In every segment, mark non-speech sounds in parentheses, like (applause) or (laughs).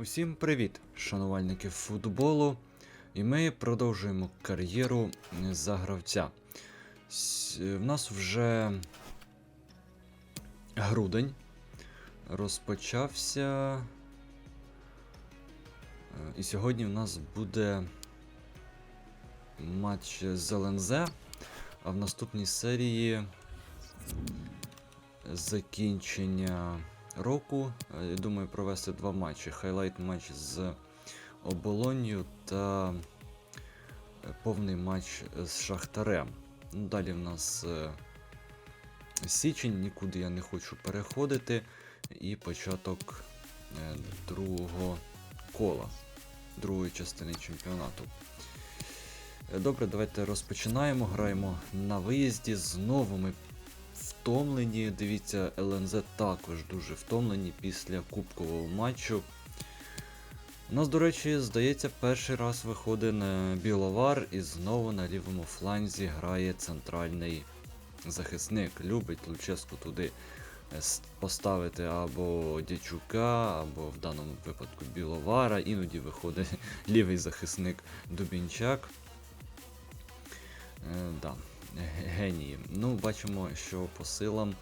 Усім привіт, шанувальники футболу. І ми продовжуємо кар'єру за гравця. В нас вже грудень розпочався. Е, І сьогодні в нас буде матч з ЛНЗ, а в наступній серії закінчення року. Е, думаю, провести два матчі. Хайлайт матч з Оболонью та е, повний матч з Шахтарем. Ну, далі в нас е, січень, нікуди я не хочу переходити. І початок другого кола, другої частини чемпіонату. Добре, давайте розпочинаємо. Граємо на виїзді. Знову ми втомлені. Дивіться, ЛНЗ також дуже втомлені після кубкового матчу. У нас, до речі, здається, перший раз виходить Біловар і знову на лівому фланзі грає центральний захисник. Любить Луческу туди е, поставити або Дячука, або в даному випадку Біловара. Іноді виходить (laughs) лівий захисник Дубінчак. Е, да. Ге- Генії. Ну, бачимо, що по силам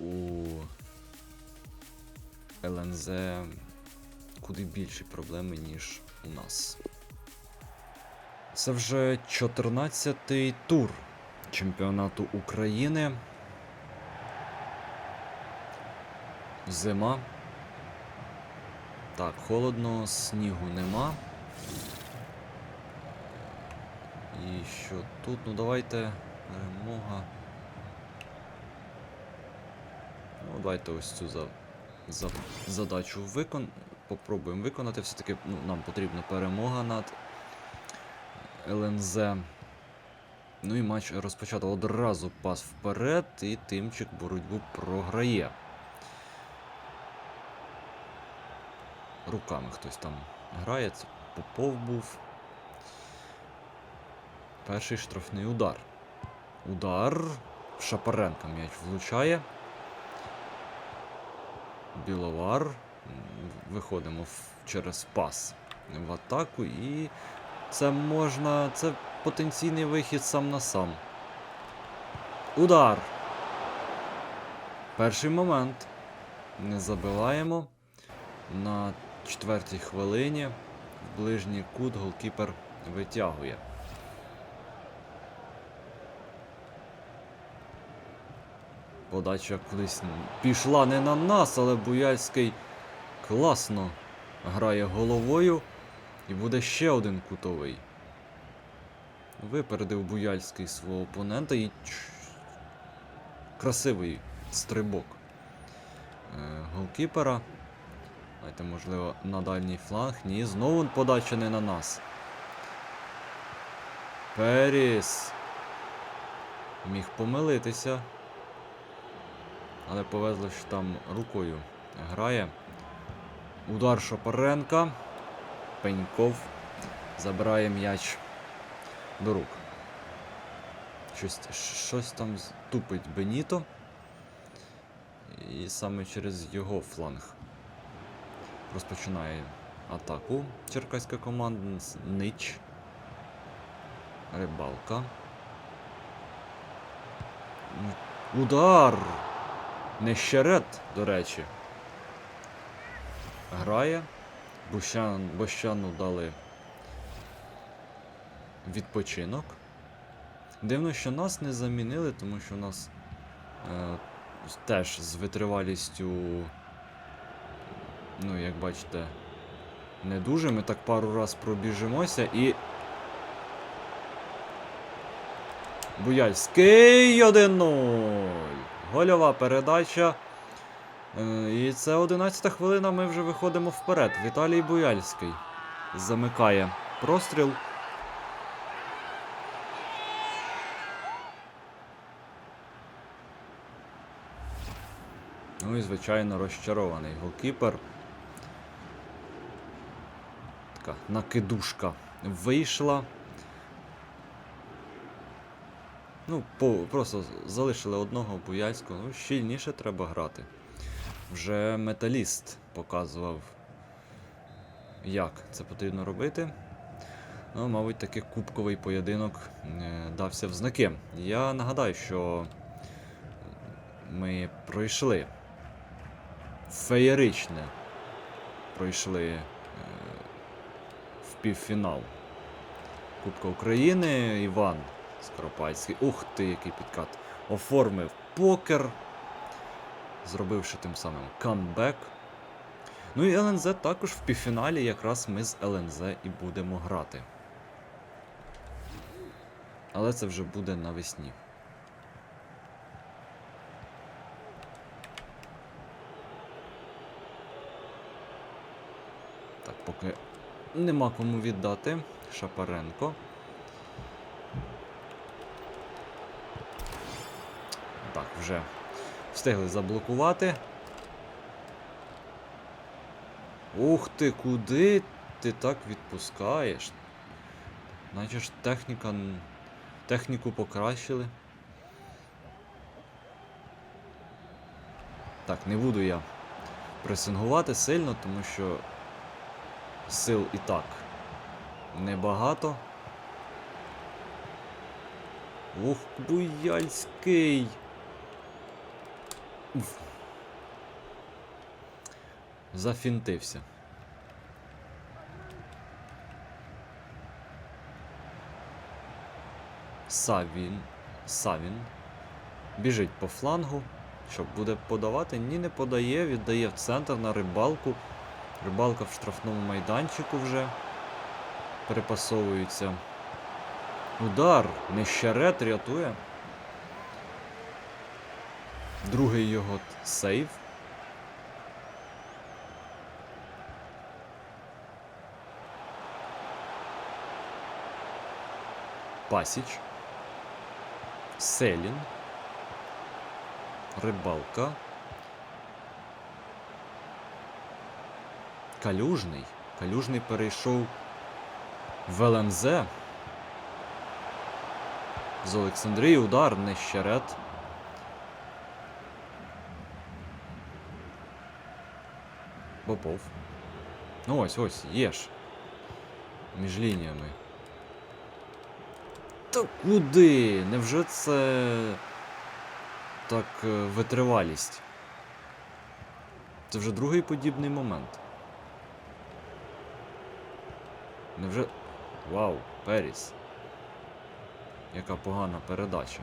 у ЛНЗ куди більші проблеми, ніж у нас. Це вже 14-й тур чемпіонату України. Зима. Так, холодно, снігу нема. І що тут? Ну давайте перемога. Ну, давайте ось цю за, за, задачу викон... попробуємо виконати. Все-таки ну, нам потрібна перемога над ЛНЗ. Ну і матч розпочато одразу пас вперед, і тимчик боротьбу програє. Руками хтось там грає, це Попов був. Перший штрафний удар. Удар. Шапаренко м'яч влучає. Біловар. Виходимо через пас в атаку і це можна. Це потенційний вихід сам на сам. Удар. Перший момент. Не забиваємо. На четвертій хвилині ближній кут голкіпер витягує. Подача кудись пішла не на нас, але Буяльський класно грає головою. І буде ще один кутовий. Випередив Буяльський свого опонента і красивий стрибок е, голкіпера. Давайте, можливо, на дальній фланг. Ні, знову подача не на нас. Періс. Міг помилитися. Але повезло, що там рукою грає. Удар Шапаренка. Пеньков забирає м'яч до рук. Щось, щось там тупить Беніто. І саме через його фланг розпочинає атаку черкаська команда. Нич. Рибалка. Удар! Нещерет, до речі. Грає. Бущан, Бощану дали відпочинок. Дивно, що нас не замінили, тому що у нас е, теж з витривалістю, ну, як бачите, не дуже. Ми так пару раз пробіжимося і. Буяльський 1-0. Гольова передача. Е, І це 11 хвилина, ми вже виходимо вперед. Віталій Буяльський замикає простріл. Ну і, звичайно, розчарований голкіпер. Така накидушка вийшла. Ну, по, просто залишили одного Буяльського. Ну, щільніше треба грати. Вже металіст показував як це потрібно робити. Ну, мабуть, таки кубковий поєдинок е, дався в знаки. Я нагадаю, що ми пройшли феєричне. Пройшли е, в півфінал Кубка України. Іван Скоропадський. Ух ти, який підкат. Оформив покер, зробивши тим самим камбек. Ну і ЛНЗ також в півфіналі якраз ми з ЛНЗ і будемо грати. Але це вже буде навесні. Так, поки нема кому віддати. Шапаренко. Так, вже встигли заблокувати. Ух ти, куди ти так відпускаєш? Наче ж техніка. Техніку покращили. Так, не буду я пресингувати сильно, тому що сил і так небагато. Ух, Буяльський! Уф. Зафінтився. Савін. Савін. Біжить по флангу. Що буде подавати? Ні, не подає, віддає в центр на рибалку. Рибалка в штрафному майданчику вже перепасовується. Удар! Нещерет рятує. Другий його сейв. Пасіч. Селін. Рибалка. Калюжний. Калюжний перейшов в ЛНЗ. З Олександрії удар нещерет. Попов. Ну ось, ось, є ж. Між лініями. Та куди? Невже це так е, витривалість? Це вже другий подібний момент. Невже. Вау, Періс. Яка погана передача.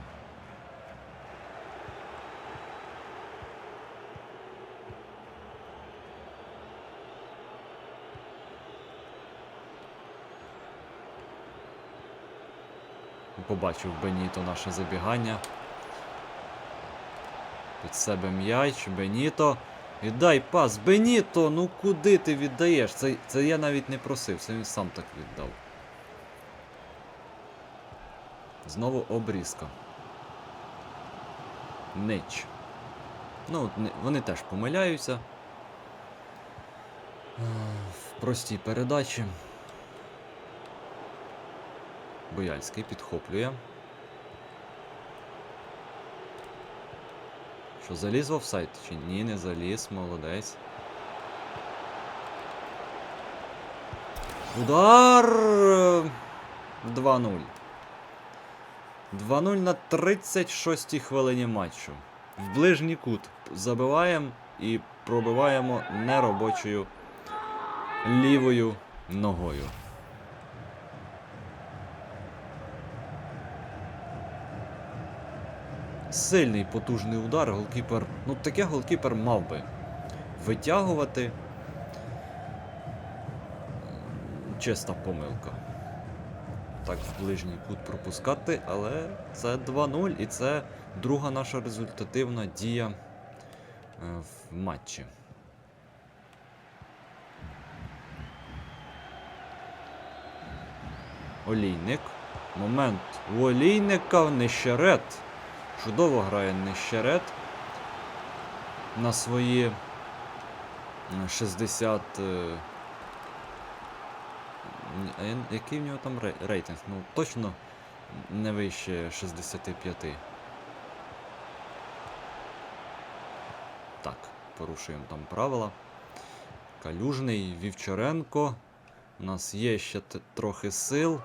Побачив Беніто наше забігання. Під себе м'яч, Беніто. Віддай пас. Беніто! Ну куди ти віддаєш? Це, це я навіть не просив, це він сам так віддав. Знову обрізка. Нич. Ну, вони теж помиляються. Е, В простій передачі. Бояльський підхоплює. Що, заліз в офсайд? Чи ні, не заліз, молодець. Удар! 2-0. 2-0 на 36-й хвилині матчу. В ближній кут забиваємо і пробиваємо неробочою лівою ногою. Сильний потужний удар, голкіпер. Ну таке голкіпер мав би витягувати. Чиста помилка. Так, в ближній кут пропускати, але це 2-0 і це друга наша результативна дія е, в матчі. Олійник. Момент у Олійника Нещерет. Чудово грає Нещерет. На свої 60. е, а Який в нього там рейтинг? Ну точно не вище 65. Так, порушуємо там правила. Калюжний, Вівчаренко. У нас є ще трохи сил.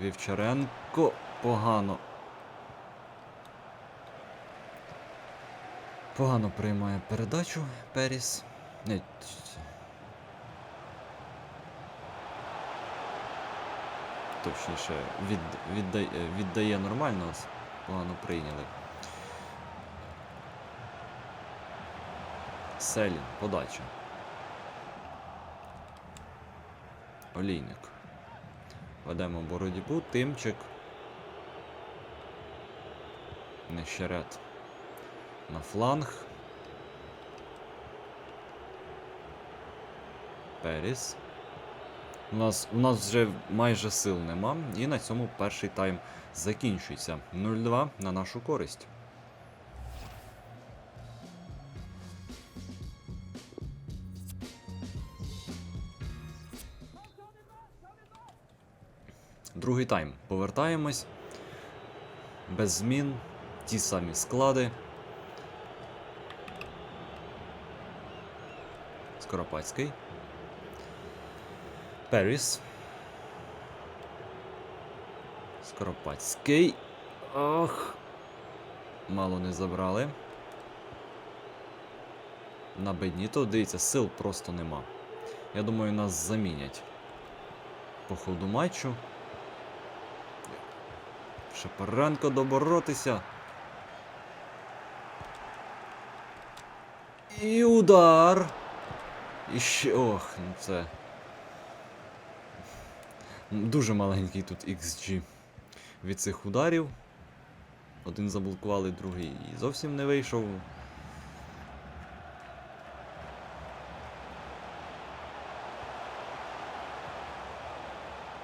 Вівчаренко погано. Погано приймає передачу Періс. Не, Точніше, від, віддає, віддає нормально, погано прийняли. Селін, подача. Олійник. Ведемо боротьбу, тимчик. Нещерет. На фланг. Періс. У нас, у нас вже майже сил нема, і на цьому перший тайм закінчується. 0-2 на нашу користь. Другий тайм. Повертаємось. Без змін. Ті самі склади. Скоропадський. Періс. Скоропадський. Ох. Мало не забрали. На Бедніто, дивіться, сил просто нема. Я думаю, нас замінять. По ходу матчу. Шапаренко доборотися. І удар. І ще. Ох, ну це. Дуже маленький тут XG від цих ударів. Один заблокували, другий і зовсім не вийшов.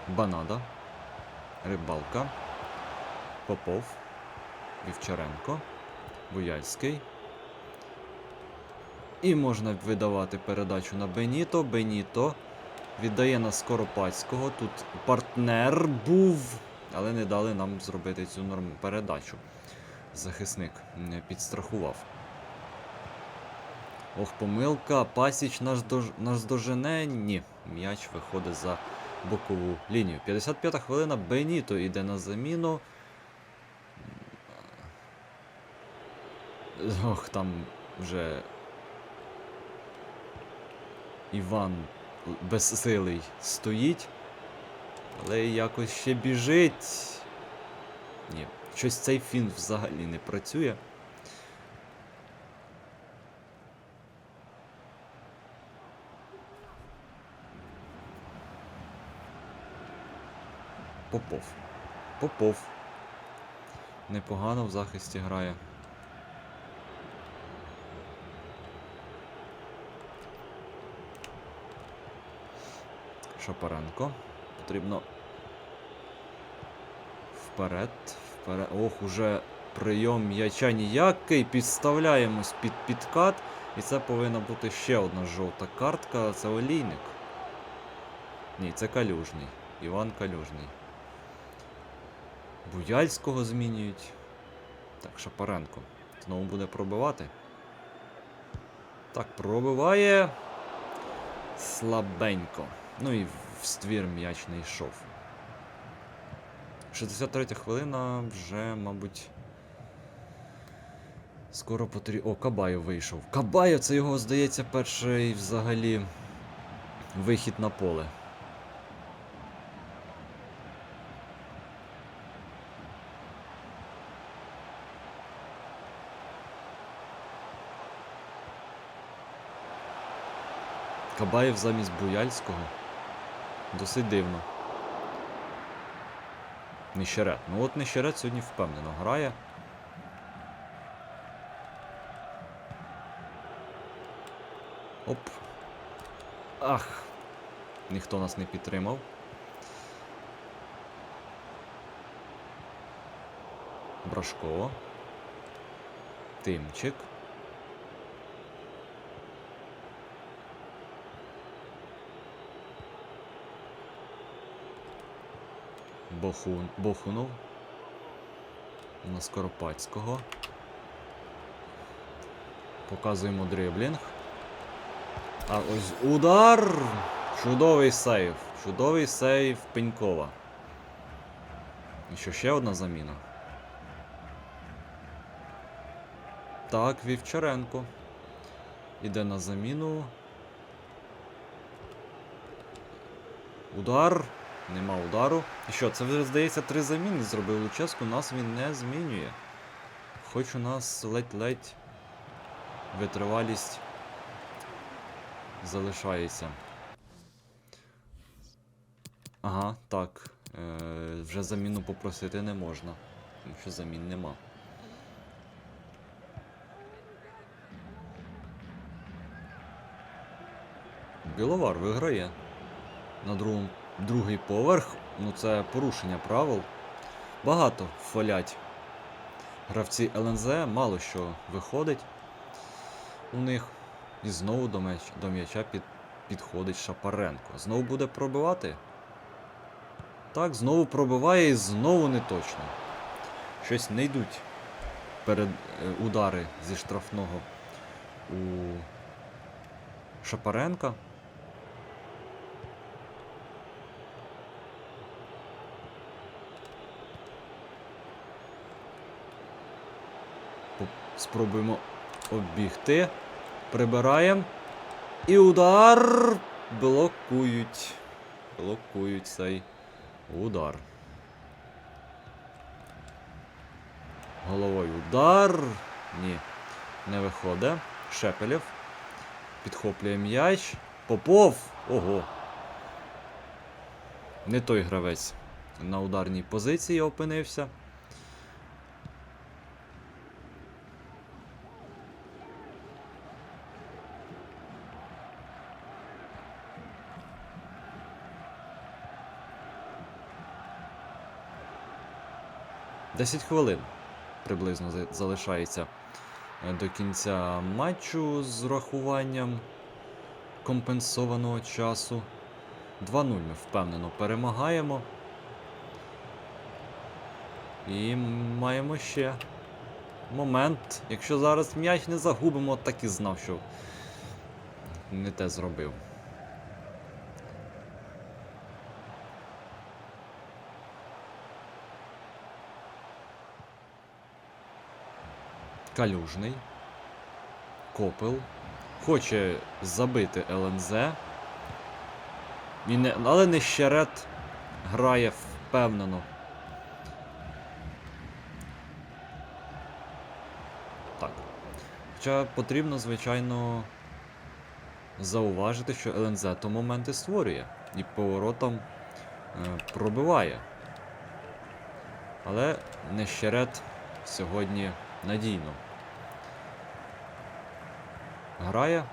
Банада. Рибалка. Попов. Вівчаренко. Буяльський. І можна видавати передачу на Беніто. Беніто віддає на Скоропадського. Тут партнер був, але не дали нам зробити цю норм передачу. Захисник не підстрахував. Ох, помилка. Пасіч нас, дож... дожене. Ні. М'яч виходить за бокову лінію. 55 хвилина. Беніто йде на заміну. Ох, там вже Іван безсилий стоїть, але якось ще біжить. Ні, щось цей фін взагалі не працює. Попов. Попов. Непогано в захисті грає. Шапаренко. Потрібно. Вперед. Вперед. Ох, уже прийом м'яча ніякий. Підставляємось під підкат. І це повинна бути ще одна жовта картка. Це олійник. Ні, це калюжний. Іван Калюжний. Буяльського змінюють. Так, Шапаренко. Знову буде пробивати. Так, пробиває. Слабенько. Ну і в ствір м'яч не йшов. 63 хвилина вже, мабуть. Скоро потрібно. О, Кабаєв вийшов. Кабаєв, це його, здається, перший взагалі вихід на поле. Кабаєв замість Буяльського. Досить дивно. Нещерет. Ну от Нещерет сьогодні впевнено грає. Оп. Ах. Ніхто нас не підтримав. Брашко. Тимчик. Бохун, Бохунов. На Скоропадського. Показуємо дриблінг. А ось удар! Чудовий сейв. Чудовий сейв Пенькова. І що ще одна заміна. Так, Вівчаренко. Іде на заміну. Удар. Нема удару. І що, це вже, здається, три заміни зробив Луческу, нас він не змінює. Хоч у нас ледь-ледь витривалість залишається. Ага, так. Е, вже заміну попросити не можна. Тому що замін нема. Біловар виграє. На другому, другий поверх. Ну це порушення правил. Багато фалять. Гравці ЛНЗ мало що виходить у них. І знову до, м'яч, до м'яча під, підходить Шапаренко. Знову буде пробивати. Так, знову пробиває і знову не точно. Щось не йдуть перед е, удари зі штрафного у Шапаренка. Спробуємо оббігти. Прибираємо. І удар. Блокують. Блокують цей удар. Головою удар. Ні. Не виходить. Шепелєв. Підхоплює м'яч. Попов. Ого. Не той гравець на ударній позиції опинився. Десять хвилин приблизно залишається е, до кінця матчу з урахуванням компенсованого часу. 2-0 ми впевнено перемагаємо. І маємо ще момент. Якщо зараз м'яч не загубимо, так і знав, що не те зробив. Калюжний. Копел. Хоче забити ЛНЗ. І не, але не щерет грає впевнено. Так. Хоча потрібно, звичайно, зауважити, що ЛНЗ то моменти створює і поворотом е, пробиває. Але Нещерет сьогодні надійно грає.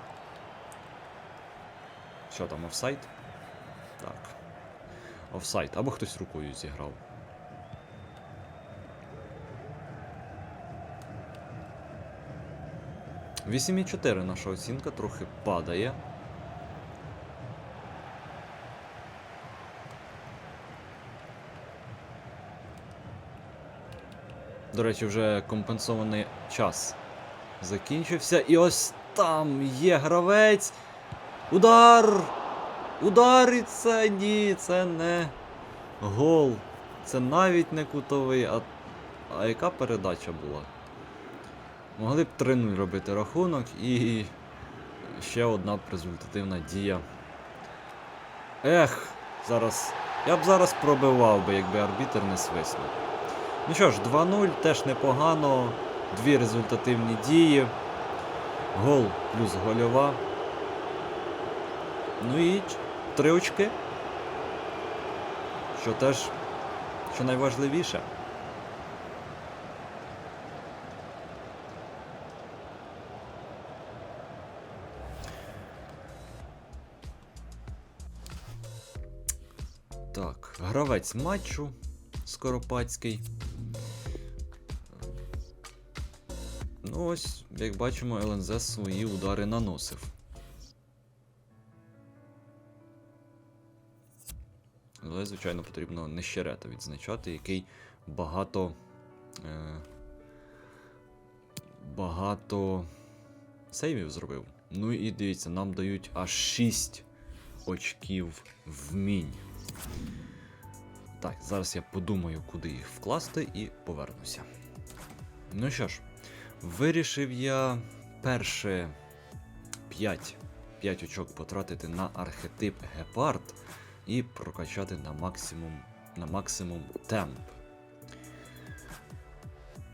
Що там, офсайд? Так. Офсайд. Або хтось рукою зіграв. Вісім і 4 наша оцінка трохи падає. До речі, вже компенсований час закінчився. І ось там є гравець. Удар! Удар і це ні, це не гол. Це навіть не кутовий, а, а яка передача була? Могли б 3-0 робити рахунок і ще одна результативна дія. Ех, зараз. Я б зараз пробивав би, якби арбітер не свиснув. Ну що ж, 2-0 теж непогано. Дві результативні дії. Гол плюс гольова. Ну і три очки. Що теж, що найважливіше. Так, гравець матчу Скоропадський. Ну ось, як бачимо, ЛНЗ свої удари наносив. Але, звичайно, потрібно нещерета відзначати, який багато. Е, багато сейвів зробив. Ну і дивіться, нам дають аж 6 очків вмінь. Так, зараз я подумаю, куди їх вкласти, і повернуся. Ну що ж, вирішив я перше 5, 5 очок потратити на архетип гепард і прокачати на максимум, на максимум темп.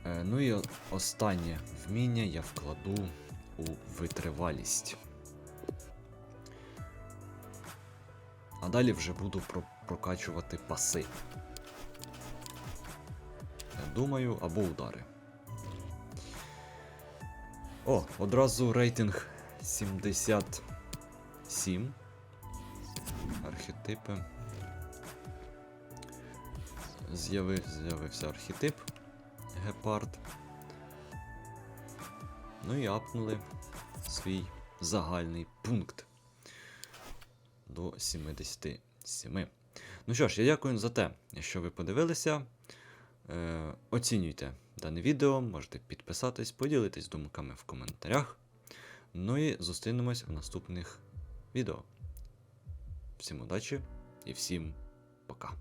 Е, ну і останнє вміння я вкладу у витривалість. А далі вже буду про- прокачувати паси. Я думаю, або удари. О, одразу рейтинг 77. Архетипи. З'яви- З'явився архетип Гепард. Ну і апнули свій загальний пункт до 77. Ну що ж, я дякую за те, що ви подивилися. Е, оцінюйте дане відео, можете підписатись, поділитись думками в коментарях. Ну і зустрінемось в наступних відео. Всім удачі і всім пока.